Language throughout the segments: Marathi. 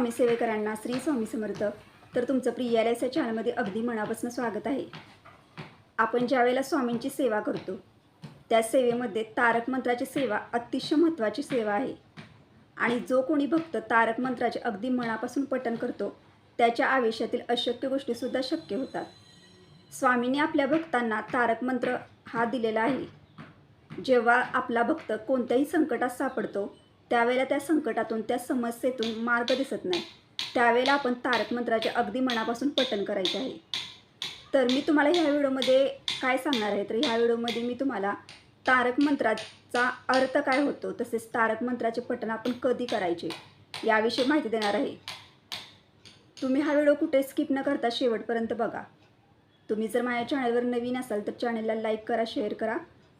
स्वामी सेवेकरांना श्री स्वामी समर्थ. तर तुमचं प्रियालयच्या चॅनलमध्ये अगदी मनापासून स्वागत आहे. आपण ज्यावेळेला स्वामींची सेवा करतो त्या सेवेमध्ये तारक मंत्राची सेवा अतिशय महत्त्वाची सेवा आहे. आणि जो कोणी भक्त तारक मंत्राचे अगदी मनापासून पठण करतो त्याच्या आयुष्यातील अशक्य गोष्टीसुद्धा शक्य होतात. स्वामींनी आपल्या भक्तांना तारक मंत्र हा दिलेला आहे. जेव्हा आपला भक्त कोणत्याही संकटात सापडतो त्यावेळेला त्या संकटातून त्या समस्येतून मार्ग दिसत नाही. त्यावेळेला आपण तारक मंत्राचे अगदी मनापासून पठण करायचे आहे. तर मी तुम्हाला ह्या व्हिडिओमध्ये काय सांगणार आहे? तर ह्या व्हिडिओमध्ये मी तुम्हाला तारक मंत्राचा अर्थ काय होतो? तसेच तारक मंत्राचे पठण आपण कधी करायचे? याविषयी माहिती देणार आहे. तुम्ही हा व्हिडिओ कुठे स्किप न करता शेवटपर्यंत बघा. तुम्ही जर माझ्या चॅनलवर नवीन असाल तर चॅनलला लाईक करा शेअर करा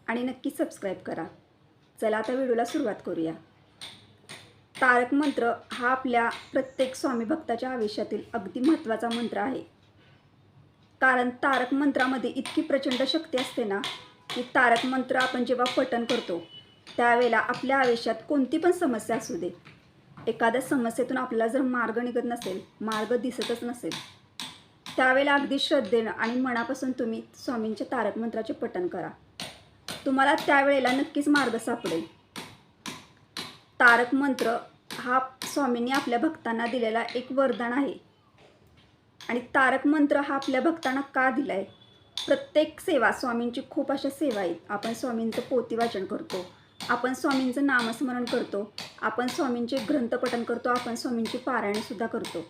आणि नक्की सबस्क्राईब करा. चला आता व्हिडिओला सुरुवात करूया. तारक मंत्र हा आपल्या प्रत्येक स्वामी भक्ताच्या आयुष्यातील अगदी महत्त्वाचा मंत्र आहे. कारण तारक मंत्रामध्ये इतकी प्रचंड शक्ती असते ना की तारक मंत्र आपण जेव्हा पठण करतो त्यावेळेला आपल्या आयुष्यात कोणती पण समस्या असू दे. एखाद्या समस्येतून आपल्याला जर मार्ग निघत नसेल मार्ग दिसतच नसेल त्यावेळेला अगदी श्रद्धेनं आणि मनापासून तुम्ही स्वामींच्या तारक मंत्राचे पठण करा. तुम्हाला त्यावेळेला नक्कीच मार्ग सापडेल. तारक मंत्र हा स्वामींनी आपल्या भक्तांना दिलेला एक वरदान आहे. आणि तारक मंत्र हा आपल्या भक्तांना का दिला आहे प्रत्येक सेवा स्वामींची खूप अशा सेवा आहेत. आपण स्वामींचं पोती वाचन करतो. आपण स्वामींचं नामस्मरण करतो. आपण स्वामींचे ग्रंथपठन करतो. आपण स्वामींची पारायणसुद्धा करतो.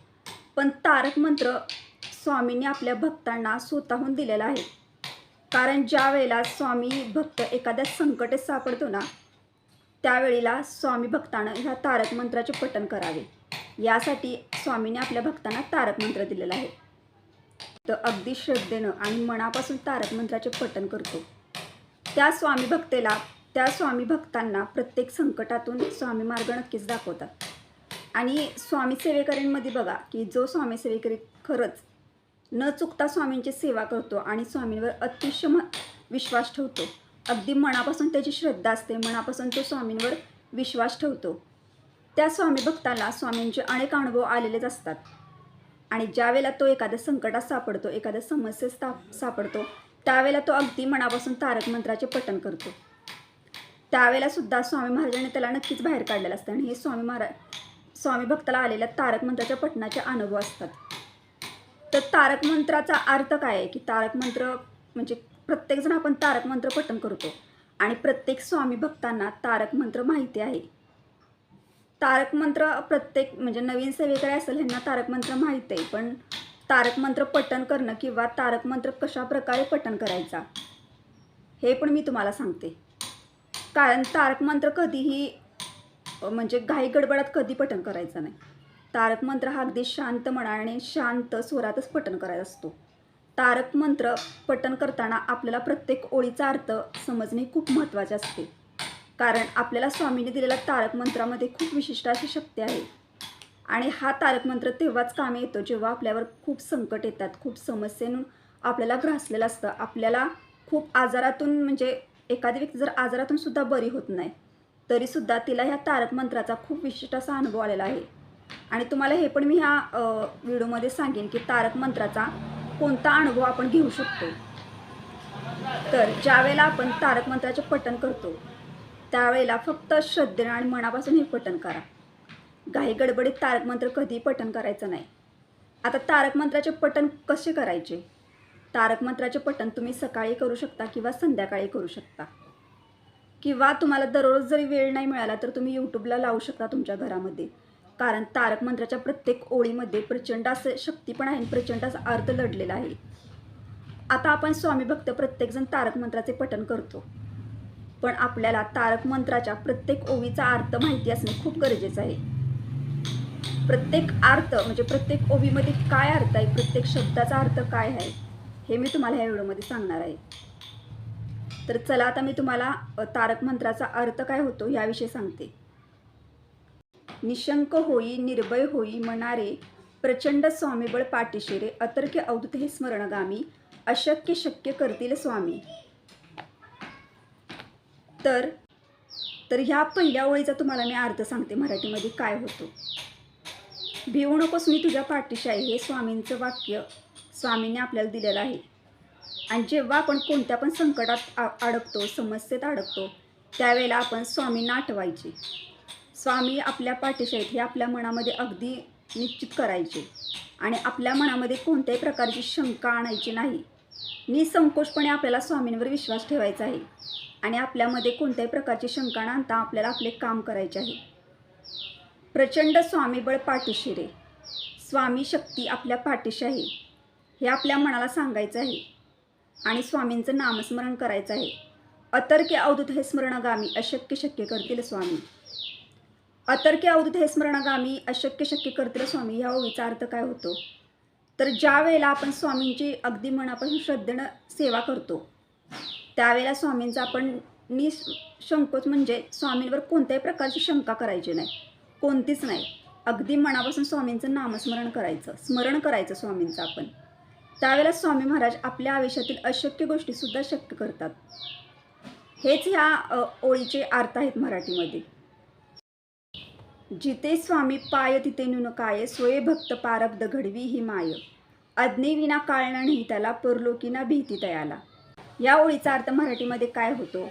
पण तारक मंत्र स्वामींनी आपल्या भक्तांना स्वतःहून दिलेला आहे. कारण ज्या वेळेला स्वामी भक्त एखाद्या संकटात सापडतो ना त्यावेळेला स्वामी भक्तानं ह्या तारक मंत्राचे पठण करावे. यासाठी स्वामीने आपल्या भक्तांना तारक मंत्र दिलेला आहे. तर अगदी श्रद्धेनं आणि मनापासून तारक मंत्राचे पठण करतो. त्या स्वामी भक्तेला त्या स्वामी भक्तांना प्रत्येक संकटातून स्वामी मार्ग नक्कीच दाखवतात. आणि स्वामी सेवेकरींमध्ये बघा की जो स्वामी सेवेकरी खरंच न चुकता स्वामींची सेवा करतो आणि स्वामींवर अतिशय म विश्वास ठेवतो. अगदी मनापासून त्याची श्रद्धा असते मनापासून तो स्वामींवर विश्वास ठेवतो. त्या स्वामी भक्ताला स्वामींचे अनेक अनुभव आलेलेच असतात. आणि ज्यावेळेला तो एखाद्या संकटात सापडतो एखाद्या समस्येत सा सापडतो त्यावेळेला तो अगदी मनापासून तारक मंत्राचे पठण करतो. त्यावेळेला सुद्धा स्वामी महाराजांनी त्याला नक्कीच बाहेर काढलेलं असतं आणि हे स्वामी महाराज स्वामी भक्ताला आलेल्या तारक मंत्राच्या पठणाचे अनुभव असतात. तर तारक मंत्राचा अर्थ काय आहे? की तारक मंत्र म्हणजे प्रत्येकजण आपण तारक मंत्र पठण करतो. आणि प्रत्येक स्वामी भक्तांना तारक मंत्र माहिती आहे. तारक मंत्र प्रत्येक म्हणजे नवीन सेवेकडे असेल ह्यांना तारक मंत्र माहीत आहे. पण तारक मंत्र पठण करणं किंवा तारक मंत्र कशा प्रकारे पठण करायचा हे पण मी तुम्हाला सांगते. कारण तारक मंत्र कधीही म्हणजे घाई गडबडात कधी पठण करायचं नाही. तारक मंत्र हा अगदी शांत मनाने शांत स्वरातच पठण करायचा असतो. तारक मंत्र पठण करताना आपल्याला प्रत्येक ओळीचा अर्थ समजणे खूप महत्त्वाचे असते. कारण आपल्याला स्वामीने दिलेल्या तारक मंत्रामध्ये खूप विशिष्ट अशी शक्ती आहे. आणि हा तारक मंत्र तेव्हाच कामे येतो जेव्हा आपल्यावर खूप संकट येतात खूप समस्येनं आपल्याला ग्रासलेलं असतं. आपल्याला खूप आजारातून म्हणजे एखादी व्यक्ती जर आजारातून सुद्धा बरी होत नाही तरीसुद्धा तिला ह्या तारक मंत्राचा खूप विशिष्ट असा अनुभव आलेला आहे. आणि तुम्हाला हे पण मी ह्या व्हिडिओमध्ये सांगेन की तारक मंत्राचा कोणता अनुभव आपण घेऊ शकतो? तर ज्यावेळेला आपण तारक मंत्राचे पठण करतो त्यावेळेला फक्त श्रद्धेने आणि मनापासून हे पठण करा. घाई गडबडीत तारक मंत्र कधीही पठण करायचं नाही. आता तारक मंत्राचे पठण कसे करायचे? तारक मंत्राचे पठण तुम्ही सकाळी करू शकता किंवा संध्याकाळी करू शकता. किंवा तुम्हाला दररोज जरी वेळ नाही मिळाला तर तुम्ही यूट्यूबला लावू शकता तुमच्या घरामध्ये. कारण तारक मंत्राच्या प्रत्येक ओळीमध्ये प्रचंड असं शक्ती पण आहे आणि प्रचंड असा अर्थ लढलेला आहे. आता आपण स्वामी भक्त प्रत्येकजण तारक मंत्राचे पठण करतो. पण आपल्याला तारक मंत्राच्या प्रत्येक ओवीचा अर्थ माहिती असणे खूप गरजेचं आहे. प्रत्येक अर्थ म्हणजे प्रत्येक ओवीमध्ये काय अर्थ आहे प्रत्येक शब्दाचा अर्थ काय आहे हे मी तुम्हाला ह्या व्हिडिओमध्ये सांगणार आहे. तर चला आता मी तुम्हाला तारक मंत्राचा अर्थ काय होतो याविषयी सांगते. निशंक होई निर्भय होई मनारे प्रचंड स्वामीबळ पाठीशिरे अतर्क्य अवधूत हे स्मरणगामी अशक्य शक्य करतील स्वामी. तर तर ह्या पहिल्या ओळीचा तुम्हाला मी अर्थ सांगते मराठीमध्ये काय होतो. भिवू नकोस मी तुझ्या पाठीशी आहे हे स्वामींचं वाक्य स्वामींनी आपल्याला दिलेलं आहे. आणि जेव्हा आपण कोणत्या पण संकटात आ अडकतो समस्येत अडकतो त्यावेळेला आपण स्वामींना आठवायचे. स्वामी आपल्या पाठीशी आहेत हे आपल्या मनामध्ये अगदी निश्चित करायचे. आणि आपल्या मनामध्ये कोणत्याही प्रकारची शंका आणायची नाही. निसंकोचपणे आपल्याला स्वामींवर विश्वास ठेवायचा आहे. आणि आपल्यामध्ये कोणत्याही प्रकारची शंका न आणता आपल्याला आपले काम करायचे आहे. प्रचंड स्वामीबळ पाठीशी रे स्वामी शक्ती आपल्या पाठीशी आहे. हे आपल्या मनाला सांगायचं आहे. आणि स्वामींचं नामस्मरण करायचं आहे. अतर्क्य अवधूत हे स्मरणगामी अशक्य शक्य करतील स्वामी. अतर्के अवधूत हे स्मरणगामी अशक्य शक्य करतील स्वामी ह्या ओळीचा अर्थ काय होतो? तर ज्या वेळेला आपण स्वामींची अगदी मनापासून श्रद्धेनं सेवा करतो त्यावेळेला स्वामींचा आपण निसंकोच म्हणजे स्वामींवर कोणत्याही प्रकारची शंका करायची नाही कोणतीच नाही. अगदी मनापासून स्वामींचं नामस्मरण करायचं स्मरण करायचं स्वामींचं आपण. त्यावेळेला स्वामी महाराज आपल्या आयुष्यातील अशक्य गोष्टीसुद्धा शक्य करतात. हेच ह्या ओळीचे अर्थ आहेत मराठीमध्ये. जिथे स्वामी पाय तिथे नुन काय सोये भक्त पारब्ध घडवी ही माय. अज्ञेविना काळणं नाही त्याला परलोकीना भीती तयाला या ओळीचा अर्थ मराठीमध्ये काय होतो?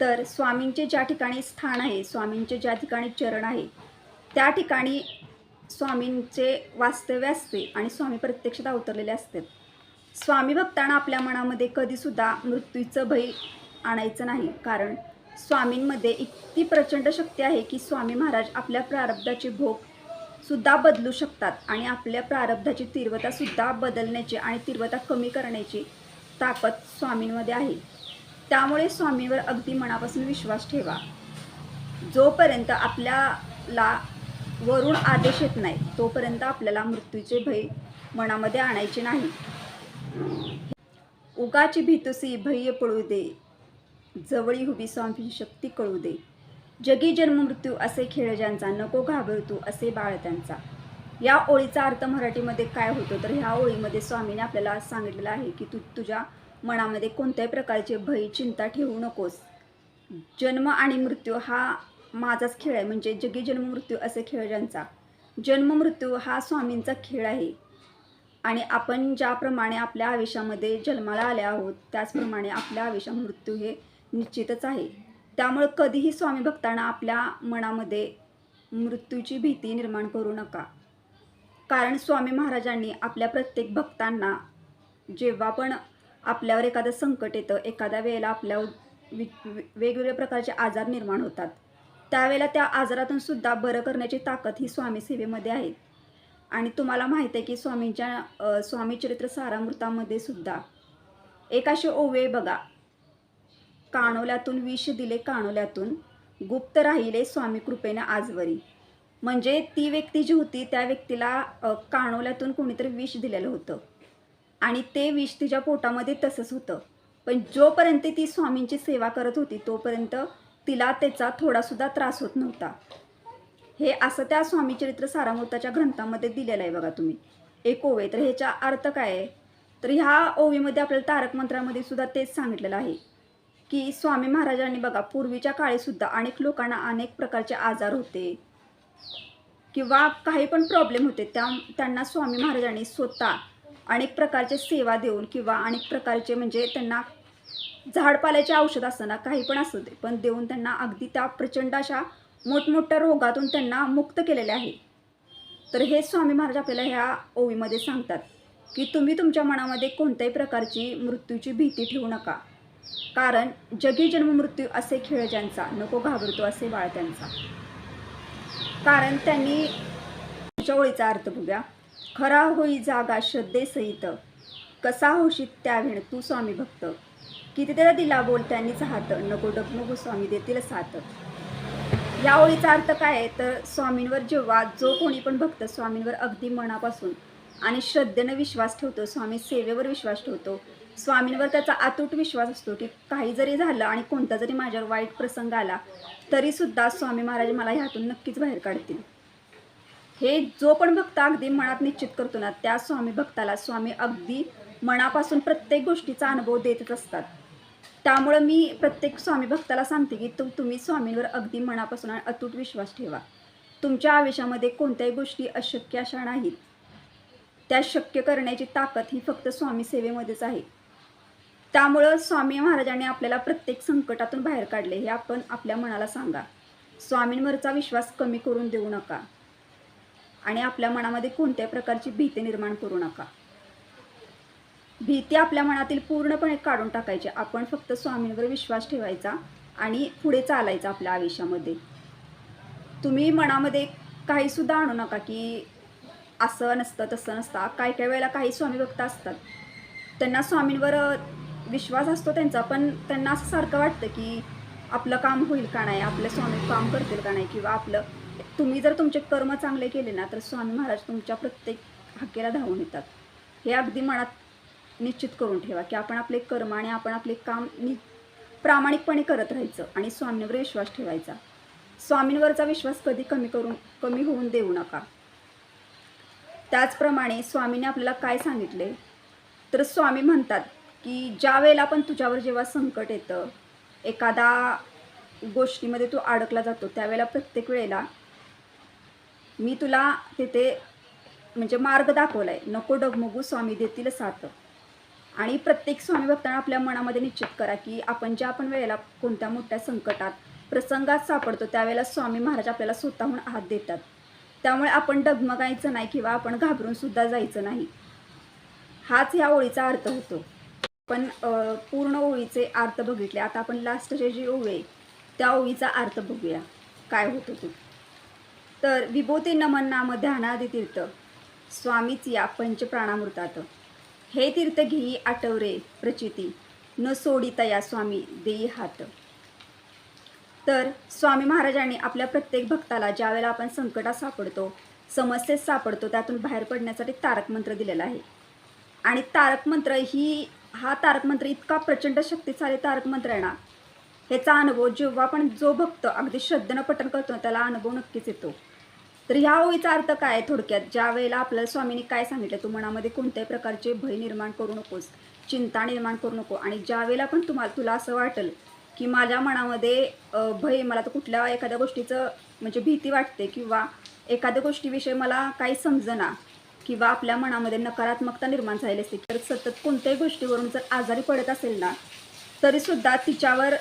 तर स्वामींचे ज्या ठिकाणी स्थान आहे स्वामींचे ज्या ठिकाणी चरण आहे त्या ठिकाणी स्वामींचे वास्तव्य असते आणि स्वामी प्रत्यक्षात अवतरलेले असतात स्वामी भक्तांना आपल्या मनामध्ये कधीसुद्धा मृत्यूचं भय आणायचं नाही कारण स्वामींमध्ये इतकी प्रचंड शक्ती आहे की स्वामी महाराज आपल्या प्रारब्धाचे भोग सुद्धा बदलू शकतात आणि आपल्या प्रारब्धाची तीव्रतासुद्धा बदलण्याची आणि तीव्रता कमी करण्याची ताकद स्वामींमध्ये आहे. त्यामुळे स्वामीवर अगदी मनापासून विश्वास ठेवा. जोपर्यंत आपल्याला वरून आदेश येत नाही तोपर्यंत आपल्याला मृत्यूचे भय मनामध्ये आणायचे नाही. उगाची भीतुसी भय पळू दे. जवळी उभी स्वामी शक्ती कळू दे. जगी जन्म मृत्यू असे खेळ ज्यांचा नको घाबरतू असे बाळ त्यांचा. या ओळीचा अर्थ मराठीमध्ये काय होतो? तर ह्या ओळीमध्ये स्वामीने आपल्याला सांगितलेलं आहे की तू तुझ्या मनामध्ये कोणत्याही प्रकारचे भय चिंता ठेवू नकोस. जन्म आणि मृत्यू हा माझाच खेळ आहे. म्हणजे जगी जन्म मृत्यू असे खेळ ज्यांचा जन्म मृत्यू हा स्वामींचा खेळ आहे. आणि आपण ज्याप्रमाणे आपल्या आयुष्यामध्ये जन्माला आले आहोत त्याचप्रमाणे आपल्या आयुष्यात मृत्यू हे निश्चितच आहे. त्यामुळे कधीही स्वामी भक्तांना आपल्या मनामध्ये मृत्यूची भीती निर्माण करू नका. कारण स्वामी महाराजांनी आपल्या प्रत्येक भक्तांना जेव्हा पण आपल्यावर एखादं संकट येतं एखाद्या वेळेला आपल्या वि- वेगवेगळ्या प्रकारचे आजार निर्माण होतात. त्यावेळेला त्या आजारातून सुद्धा बरं करण्याची ताकद ही स्वामी सेवेमध्ये आहे. आणि तुम्हाला माहीत आहे की स्वामींच्या स्वामी चरित्र सारामृतामध्ये सुद्धा एक असे ओवे बघा. काणोल्यातून विष दिले काणोल्यातून गुप्त राहिले स्वामी कृपेने आजवरी. म्हणजे ती व्यक्ती जी होती त्या व्यक्तीला कानोल्यातून काणोल्यातून कोणीतरी विष दिलेलं होतं. आणि ते विष तिच्या पोटामध्ये तसंच होतं. पण जोपर्यंत ती स्वामींची सेवा करत होती तोपर्यंत तिला त्याचा थोडासुद्धा त्रास होत नव्हता. हे असं त्या स्वामीचरित्र सारामृताच्या ग्रंथामध्ये दिलेलं आहे बघा तुम्ही. एक ओवे तर ह्याचा अर्थ काय आहे? तर ह्या ओवीमध्ये आपल्याला तारक मंत्रामध्ये सुद्धा तेच सांगितलेलं आहे. की स्वामी महाराजांनी बघा पूर्वीच्या काळीसुद्धा अनेक लोकांना अनेक प्रकारचे आजार होते. किंवा काही पण प्रॉब्लेम होते त्या त्यांना स्वामी महाराजांनी स्वतः अनेक प्रकारचे सेवा देऊन किंवा अनेक प्रकारचे म्हणजे त्यांना झाडपाल्याचे औषध असताना काही पण असू दे पण देऊन त्यांना अगदी त्या प्रचंड अशा मोठमोठ्या रोगातून त्यांना मुक्त केलेले आहे. तर हे स्वामी महाराज आपल्याला ह्या ओवीमध्ये सांगतात की तुम्ही तुमच्या मनामध्ये कोणत्याही प्रकारची मृत्यूची भीती ठेवू नका. कारण जगी जन्म मृत्यू असे खेळ ज्यांचा नको घाबरतो असे बाळ त्यांचा. कारण त्यांनी पुढच्या अर्थ बघूया. खरा होई जागा श्रद्धेसहित. कसा होशीत त्या वेळ तू स्वामी भक्त? किती त्याला दिला बोल त्यांनीच हात. नको डगमगू स्वामी देतील साथ. या ओळीचा अर्थ काय? आहे तर स्वामींवर जेव्हा जो कोणी पण भक्त स्वामींवर अगदी मनापासून आणि श्रद्धेनं विश्वास ठेवतो स्वामी सेवेवर विश्वास ठेवतो स्वामींवर त्याचा अतूट विश्वास असतो की काही जरी झालं आणि कोणता जरी माझ्यावर वाईट प्रसंग आला तरीसुद्धा स्वामी महाराज मला ह्यातून नक्कीच बाहेर काढतील. हे जो पण भक्त अगदी मनात निश्चित करतो ना त्या स्वामी भक्ताला स्वामी अगदी मनापासून प्रत्येक गोष्टीचा अनुभव देतच असतात. त्यामुळं मी प्रत्येक स्वामी भक्ताला सांगते की तुम तुम्ही स्वामींवर अगदी मनापासून आणि अतूट विश्वास ठेवा. तुमच्या आयुष्यामध्ये कोणत्याही गोष्टी अशक्य अशा नाहीत. त्या शक्य करण्याची ताकद ही फक्त स्वामी सेवेमध्येच आहे. त्यामुळं स्वामी महाराजांनी आपल्याला प्रत्येक संकटातून बाहेर काढले हे आपण आपल्या मनाला सांगा. स्वामींवरचा विश्वास कमी करून देऊ नका. आणि आपल्या मनामध्ये कोणत्याही प्रकारची भीती निर्माण करू नका. भीती आपल्या मनातील पूर्णपणे काढून टाकायची. आपण फक्त स्वामींवर विश्वास ठेवायचा आणि पुढे चालायचा आपल्या आयुष्यामध्ये. तुम्ही मनामध्ये काहीसुद्धा आणू नका की असं नसतं तसं नसतं. काही काही वेळेला काही स्वामी भक्त असतात. त्यांना स्वामींवर विश्वास असतो त्यांचा पण त्यांना असं सारखं वाटतं की आपलं काम होईल का नाही आपले स्वामी काम करतील का नाही किंवा आपलं तुम्ही जर तुमचे कर्म चांगले केले ना तर स्वामी महाराज तुमच्या प्रत्येक हाकेला धावून येतात. हे अगदी मनात निश्चित करून ठेवा की आपण आपले कर्म आणि आपण आपले काम नि प्रामाणिकपणे करत राहायचं आणि स्वामींवर विश्वास ठेवायचा. स्वामींवरचा विश्वास कधी कमी करून कमी होऊन देऊ नका. त्याचप्रमाणे स्वामीने आपल्याला काय सांगितले? तर स्वामी म्हणतात की ज्या वेळेला पण तुझ्यावर जेव्हा संकट येतं एखादा गोष्टीमध्ये तू अडकला जातो त्यावेळेला प्रत्येक वेळेला मी तुला तिथे म्हणजे मार्ग दाखवला आहे नको डगमगू स्वामी देतील साथ. आणि प्रत्येक स्वामी भक्तांना आपल्या मनामध्ये निश्चित करा की आपण ज्या आपण वेळेला कोणत्या मोठ्या संकटात प्रसंगात सापडतो त्यावेळेला स्वामी महाराज आपल्याला स्वतःहून हात देतात. त्यामुळे आपण डगमगायचं नाही किंवा आपण घाबरून सुद्धा जायचं नाही. हाच ह्या ओळीचा अर्थ होतो. पण पूर्ण ओळीचे अर्थ बघितले. आता आपण लास्टचे जी ओळी आहे त्या ओळीचा अर्थ बघूया. काय होतो तो. तर विभूती नमन नाम ध्यानादी तीर्थ. स्वामीच या पंचप्राणामृतात. हे तीर्थ घेई आटवरे प्रचिती. न सोडिता या स्वामी देई हात. तर स्वामी महाराजांनी आपल्या प्रत्येक भक्ताला ज्यावेळेला आपण संकटात सापडतो समस्येत सापडतो त्यातून बाहेर पडण्यासाठी तारक मंत्र दिलेला आहे. आणि तारक मंत्र ही हा तारक मंत्र इतका प्रचंड शक्तिशाली तारक मंत्र आहे ना ह्याचा अनुभव जेव्हा पण जो भक्त अगदी श्रद्धेनं पठण करतो ना, त्याला अनुभव नक्कीच येतो. तर ह्या ओळीचा अर्थ काय थोडक्यात? ज्या वेळेला आपल्याला स्वामींनी काय सांगितलं तू मनामध्ये कोणत्याही प्रकारचे भय निर्माण करू नकोस चिंता निर्माण करू नको आणि ज्या वेळेला पण तुम्हाला तुला असं वाटेल की माझ्या मनामध्ये भय मला तर कुठल्या एखाद्या गोष्टीचं म्हणजे भीती वाटते किंवा एखाद्या गोष्टीविषयी मला काही समजना किंवा आपल्या मनामध्ये नकारात्मकता निर्माण झालेली असते. तर सतत कोणत्याही गोष्टीवरून जर आजारी पडत असेल ना तरीसुद्धा तिच्यावर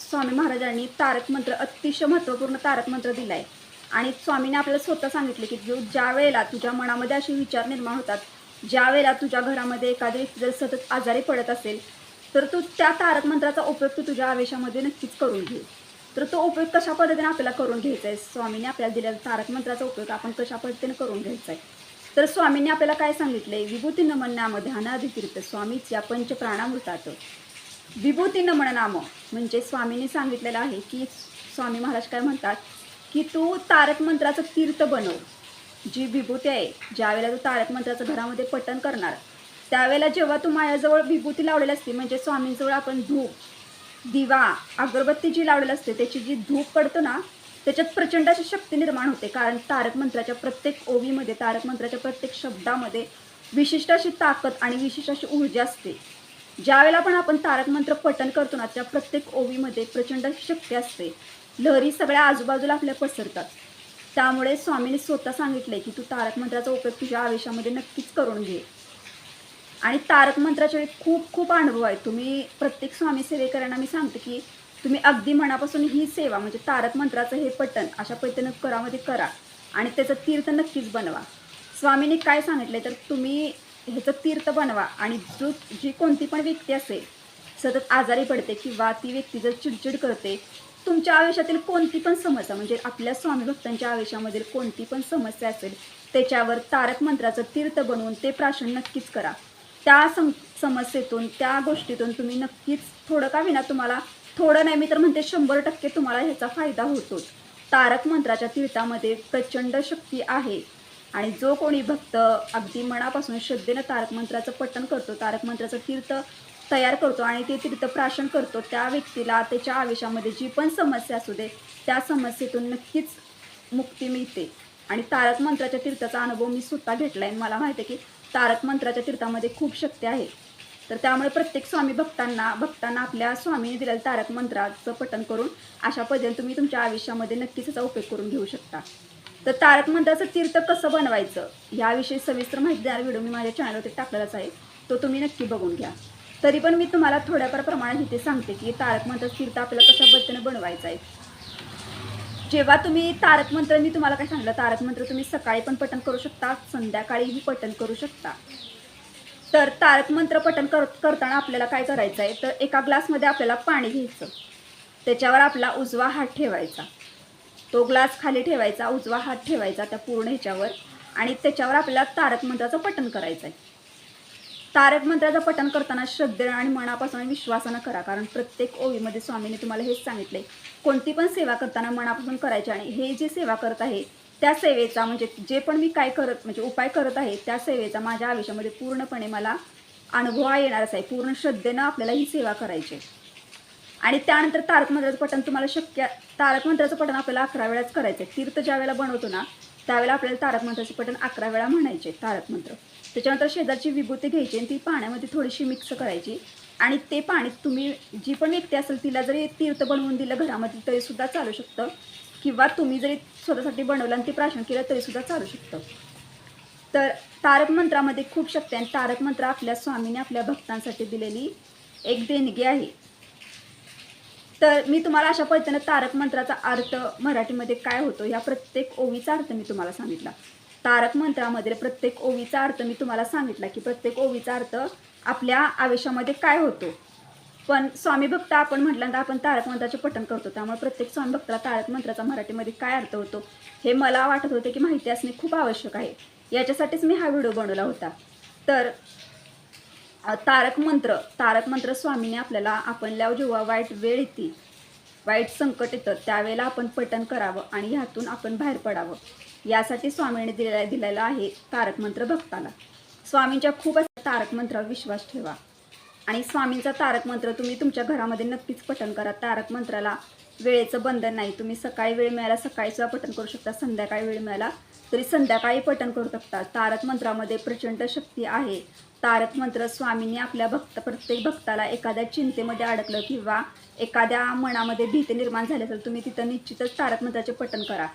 स्वामी महाराजांनी तारक मंत्र अतिशय महत्त्वपूर्ण तारक मंत्र दिला आहे आणि स्वामीने आपल्याला स्वतः सांगितले की जो ज्या वेळेला तुझ्या मनामध्ये असे विचार निर्माण होतात ज्या वेळेला तुझ्या घरामध्ये एखादी व्यक्ती जर सतत आजारी पडत असेल तर तू त्या तारक मंत्राचा उपयोग तू तुझ्या आवेशामध्ये नक्कीच करून घे. तर तो उपयोग कशा पद्धतीने आपल्याला करून घ्यायचा आहे? स्वामीने आपल्याला दिलेला तारक मंत्राचा उपयोग आपण कशा पद्धतीने करून घ्यायचा आहे? तर स्वामींनी आपल्याला काय सांगितलंय? विभूती नमन नाम ध्यानाधिकृत स्वामीच या पंच प्राणामृतात विभूती नमन नाम म्हणजे स्वामींनी सांगितलेलं आहे की स्वामी महाराज काय म्हणतात की तू तारक मंत्राचं तीर्थ बनव. जी विभूती आहे ज्यावेळेला तू तारक मंत्राचं घरामध्ये पठण करणार त्यावेळेला जेव्हा तू माझ्याजवळ विभूती लावलेली असते म्हणजे स्वामींजवळ आपण धूप दिवा अगरबत्ती जी लावलेली असते त्याची जी धूप पडतो ना त्याच्यात प्रचंड अशी शक्ती निर्माण होते. कारण तारक मंत्राच्या प्रत्येक ओवीमध्ये तारक मंत्राच्या प्रत्येक शब्दामध्ये विशिष्ट अशी ताकद आणि विशिष्ट अशी ऊर्जा असते. ज्यावेळेला पण आपण तारक मंत्र पठण करतो ना त्या प्रत्येक ओवीमध्ये प्रचंड शक्ती असते. लहरी सगळ्या आजूबाजूला आपल्या पसरतात. त्यामुळे स्वामीने स्वतः सांगितलंय की तू तारक मंत्राचा उपयोग तुझ्या आवेशामध्ये नक्कीच करून घे. आणि तारक मंत्राचे खूप खूप अनुभव आहेत. तुम्ही प्रत्येक स्वामी सेवेकरांना मी सांगते की तुम्ही अगदी मनापासून ही सेवा म्हणजे तारक मंत्राचं हे पठण अशा पद्धतीनं करामध्ये करा आणि त्याचं तीर्थ नक्कीच बनवा. स्वामीने काय सांगितलं तर तुम्ही ह्याचं तीर्थ बनवा आणि जो जी कोणती पण व्यक्ती असेल सतत आजारी पडते किंवा ती व्यक्ती जर चिडचिड करते तुमच्या आयुष्यातील कोणती पण समस्या म्हणजे आपल्या स्वामी भक्तांच्या आयुष्यामधील कोणती पण समस्या असेल त्याच्यावर तारक मंत्राचं तीर्थ बनवून ते प्राशन नक्कीच करा. त्या सम समस्येतून त्या गोष्टीतून तुम्ही नक्कीच थोडं का विना तुम्हाला थोडं नाही मी तर म्हणते शंभर टक्के तुम्हाला ह्याचा फायदा होतोच. तारक मंत्राच्या तीर्थामध्ये प्रचंड शक्ती आहे. आणि जो कोणी भक्त अगदी मनापासून श्रद्धेनं तारक मंत्राचं पठण करतो तारक मंत्राचं तीर्थ तयार करतो आणि ते तीर्थ प्राशन करतो त्या व्यक्तीला त्याच्या आयुष्यामध्ये जी पण समस्या असू दे त्या समस्येतून नक्कीच मुक्ती मिळते. आणि तारक मंत्राच्या तीर्थाचा अनुभव मी स्वतः घेतला आहे मला माहिती आहे की तारक मंत्राच्या तीर्थामध्ये खूप शक्ती आहे. तर त्यामुळे प्रत्येक स्वामी भक्तांना भक्तांना आपल्या स्वामीने दिलेल्या तारक मंत्राचं पठण करून अशा पद्धतीने तुम्ही तुमच्या आयुष्यामध्ये नक्कीच त्याचा उपयोग करून घेऊ शकता. तर तारक मंत्राचं तीर्थ कसं बनवायचं याविषयी सविस्तर माहिती देणारा व्हिडिओ मी माझ्या चॅनलवरती टाकलेलाच आहे. तो तुम्ही नक्की बघून घ्या. तरी पण मी तुम्हाला थोड्याफार प्रमाणात इथे सांगते की तारक मंत्राचं तीर्थ आपल्याला कशा पद्धतीने बनवायचं आहे. जेव्हा तुम्ही तारक मंत्र मी तुम्हाला काय सांगितलं तारक मंत्र तुम्ही सकाळी पण पठण करू शकता संध्याकाळीही पठण करू शकता. तर तारक मंत्र पठण कर करताना आपल्याला काय करायचं आहे तर एका ग्लासमध्ये आपल्याला पाणी घ्यायचं. त्याच्यावर आपला उजवा हात ठेवायचा. तो ग्लास खाली ठेवायचा उजवा हात ठेवायचा त्या पूर्ण ह्याच्यावर आणि त्याच्यावर आपल्याला तारक मंत्राचं पठण करायचं आहे तारक मंत्राचं पठण करताना श्रद्धे आणि मनापासून विश्वासानं करा कारण प्रत्येक ओवीमध्ये स्वामीने तुम्हाला हेच सांगितले कोणती पण सेवा करताना मनापासून करायची आणि हे जे सेवा करत आहे त्या सेवेचा म्हणजे जे पण मी काय करत म्हणजे उपाय करत आहे त्या सेवेचा माझ्या आयुष्यामध्ये पूर्णपणे मला अनुभव येणारच आहे. पूर्ण श्रद्धेनं आपल्याला ही सेवा करायची आहे. आणि त्यानंतर तारक मंत्राचं पठण तुम्हाला शक्य तारक मंत्राचं पठण आपल्याला अकरा वेळाच करायचं आहे तीर्थ ज्या वेळेला बनवतो ना त्यावेळेला आपल्याला तारक मंत्राचे पठण अकरा वेळा म्हणायचे तारक मंत्र. त्याच्यानंतर शेजारची विभूती घ्यायची आणि ती पाण्यामध्ये थोडीशी मिक्स करायची. आणि ते पाणी तुम्ही जी पण व्यक्ती असेल तिला जरी तीर्थ बनवून दिलं घरामध्ये तरी सुद्धा चालू शकतं. किंवा तुम्ही जरी स्वतःसाठी बनवलं आणि ते प्राशन केलं तरीसुद्धा चालू शकतं. तर तारक मंत्रामध्ये खूप शक्ती आहे. आणि तारक मंत्र आपल्या स्वामीने आपल्या भक्तांसाठी दिलेली एक देणगी आहे. तर मी तुम्हाला अशा पद्धतीनं तारक मंत्राचा अर्थ मराठीमध्ये काय होतो ह्या प्रत्येक ओवीचा अर्थ मी तुम्हाला सांगितला. तारक मंत्रामध्ये प्रत्येक ओवीचा अर्थ मी तुम्हाला सांगितला की प्रत्येक ओवीचा अर्थ आपल्या आयुष्यामध्ये काय होतो. पण स्वामी भक्त आपण म्हटल्यानंतर आपण तारक मंत्राचे पठण करतो. त्यामुळे प्रत्येक स्वामी भक्ताला तारक मंत्राचा मराठीमध्ये काय अर्थ होतो? हे मला वाटत होते की माहिती असणे खूप आवश्यक आहे. याच्यासाठीच मी हा व्हिडिओ बनवला होता. तर तारक मंत्र तारक मंत्र स्वामीने आपल्याला आपल्यावर जेव्हा वाईट वेळ येते वाईट संकट येतं त्यावेळेला आपण पठण करावं आणि ह्यातून आपण बाहेर पडावं. यासाठी स्वामीने दिलेला दिलेला आहे तारक मंत्र भक्ताला. स्वामींच्या खूप अशा तारक मंत्रावर विश्वास ठेवा. आणि स्वामींचा तारक मंत्र तुम्ही तुमच्या घरामध्ये नक्कीच पठण करा. तारक मंत्राला वेळेचं बंधन नाही. तुम्ही सकाळी वेळ मिळाला सकाळीसुद्धा पठण करू शकता. संध्याकाळी वेळ मिळाला तरी संध्याकाळी पठण करू शकता. तारक मंत्रामध्ये प्रचंड शक्ती आहे. तारक मंत्र स्वामींनी आपल्या भक्त प्रत्येक भक्ताला एखाद्या चिंतेमध्ये अडकलं किंवा एखाद्या मनामध्ये भीती निर्माण झाली असेल तुम्ही तिथं निश्चितच तारक मंत्राचे पठण करा.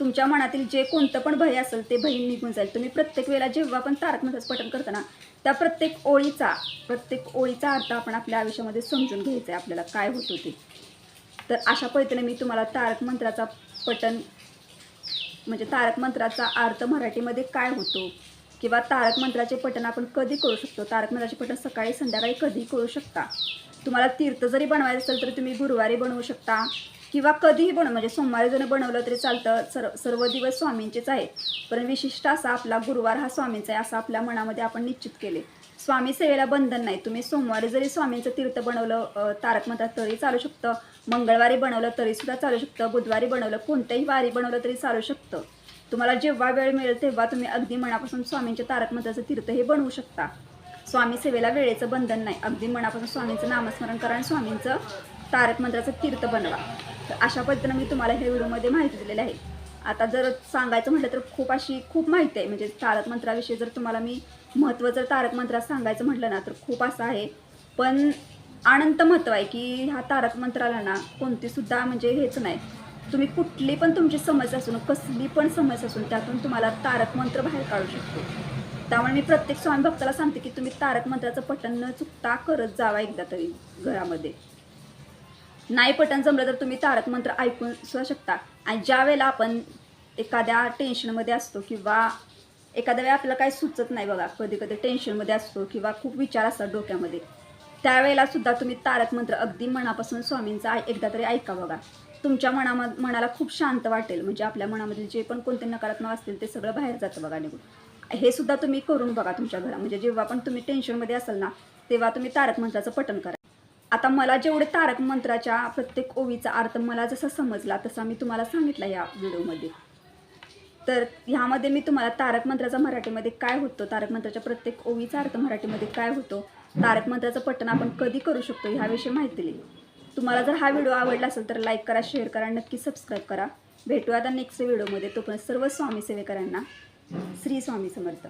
तुमच्या मनातील जे कोणतं पण भय असेल ते भय निघून जाईल. तुम्ही प्रत्येक वेळेला जेव्हा पण तारक मंत्राचं पठण करताना त्या प्रत्येक ओळीचा प्रत्येक ओळीचा अर्थ आपण आपल्या आयुष्यामध्ये समजून घ्यायचा आहे आपल्याला काय होतं ते तर अशा पद्धतीने मी तुम्हाला तारक मंत्राचा पटन म्हणजे तारक मंत्राचा अर्थ मराठीमध्ये काय होतो? किंवा तारक मंत्राचे पठण आपण कधी करू शकतो? तारक मंत्राचे पठण सकाळी संध्याकाळी कधी करू शकता? तुम्हाला तीर्थ जरी बनवायचं असेल तर तुम्ही गुरुवारी बनवू शकता. किंवा कधीही बनव म्हणजे सोमवारी जरी बनवलं तरी चालतं सर्व सर्व दिवस स्वामींचेच आहेत. पण विशिष्ट असा आपला गुरुवार हा स्वामींचा आहे असं आपल्या मनामध्ये आपण निश्चित केले. स्वामी सेवेला बंधन नाही. तुम्ही सोमवारी जरी स्वामींचं तीर्थ बनवलं तारक म्हणतात तरी चालू शकतं. मंगळवारी बनवलं तरी सुद्धा चालू शकतं. बुधवारी बनवलं कोणत्याही वारी बनवलं तरी चालू शकतं. तुम्हाला जेव्हा वेळ मिळेल तेव्हा तुम्ही अगदी मनापासून स्वामींच्या तारक मंत्राचं तीर्थ हे बनवू शकता. स्वामी सेवेला वेळेचं बंधन नाही. अगदी मनापासून स्वामींचं नामस्मरण करा आणि स्वामींचं तारक मंत्राचं तीर्थ बनवा. तर अशा पद्धतीनं मी तुम्हाला ह्या व्हिडिओमध्ये माहिती दिलेली आहे. आता जर सांगायचं म्हटलं तर खूप अशी खूप माहिती आहे. म्हणजे तारक मंत्राविषयी जर तुम्हाला मी महत्त्व जर तारक मंत्रात सांगायचं म्हटलं ना तर खूप असं आहे. पण अनंत महत्त्व आहे की ह्या तारक मंत्राला ना कोणतीसुद्धा म्हणजे हेच नाही. तुम्ही कुठली पण तुमची समस्या असून कसली पण समस्या असून त्यातून तुम्हाला तारक मंत्र बाहेर काढू शकतो. त्यामुळे मी प्रत्येक स्वामी भक्ताला सांगते की तुम्ही तारक मंत्राचं पठण न चुकता करत जावा एकदा तरी घरामध्ये. नाही पटन जमलं तर तुम्ही तारक मंत्र ऐकून सुद्धा शकता. आणि ज्या वेळेला आपण एखाद्या टेन्शनमध्ये असतो किंवा एखाद्या वेळी आपल्याला काही सुचत नाही बघा कधी कधी टेन्शनमध्ये असतो किंवा खूप विचार असतात डोक्यामध्ये त्यावेळेला सुद्धा तुम्ही तारक मंत्र अगदी मनापासून स्वामींचा एकदा तरी ऐका बघा. तुमच्या मनाम मनाला खूप शांत वाटेल म्हणजे आपल्या मनामधील जे पण कोणते नकारात्मक असतील ते सगळं बाहेर जातं बघा निघून. हे सुद्धा तुम्ही करून बघा तुमच्या घरा म्हणजे जेव्हा पण तुम्ही टेन्शनमध्ये असाल ना तेव्हा तुम्ही तारक मंत्राचं पठण करा. आता मला जेवढे तारक मंत्राच्या प्रत्येक ओवीचा अर्थ मला जसा समजला तसा मी तुम्हाला सांगितला या व्हिडिओमध्ये. तर ह्यामध्ये मी तुम्हाला तारक मंत्राचा मराठीमध्ये काय होतो तारक मंत्राच्या प्रत्येक ओवीचा अर्थ मराठीमध्ये काय होतो तारक मंत्राचं पठण आपण कधी करू शकतो ह्याविषयी माहिती दिली. तुम्हाला जर हा व्हिडिओ आवडला असेल तर लाईक करा शेअर करा नक्की सबस्क्राईब करा. भेटू आता नेक्स्ट व्हिडिओमध्ये. तोपर्यंत सर्व स्वामी सेवेकरांना श्री स्वामी समर्थ.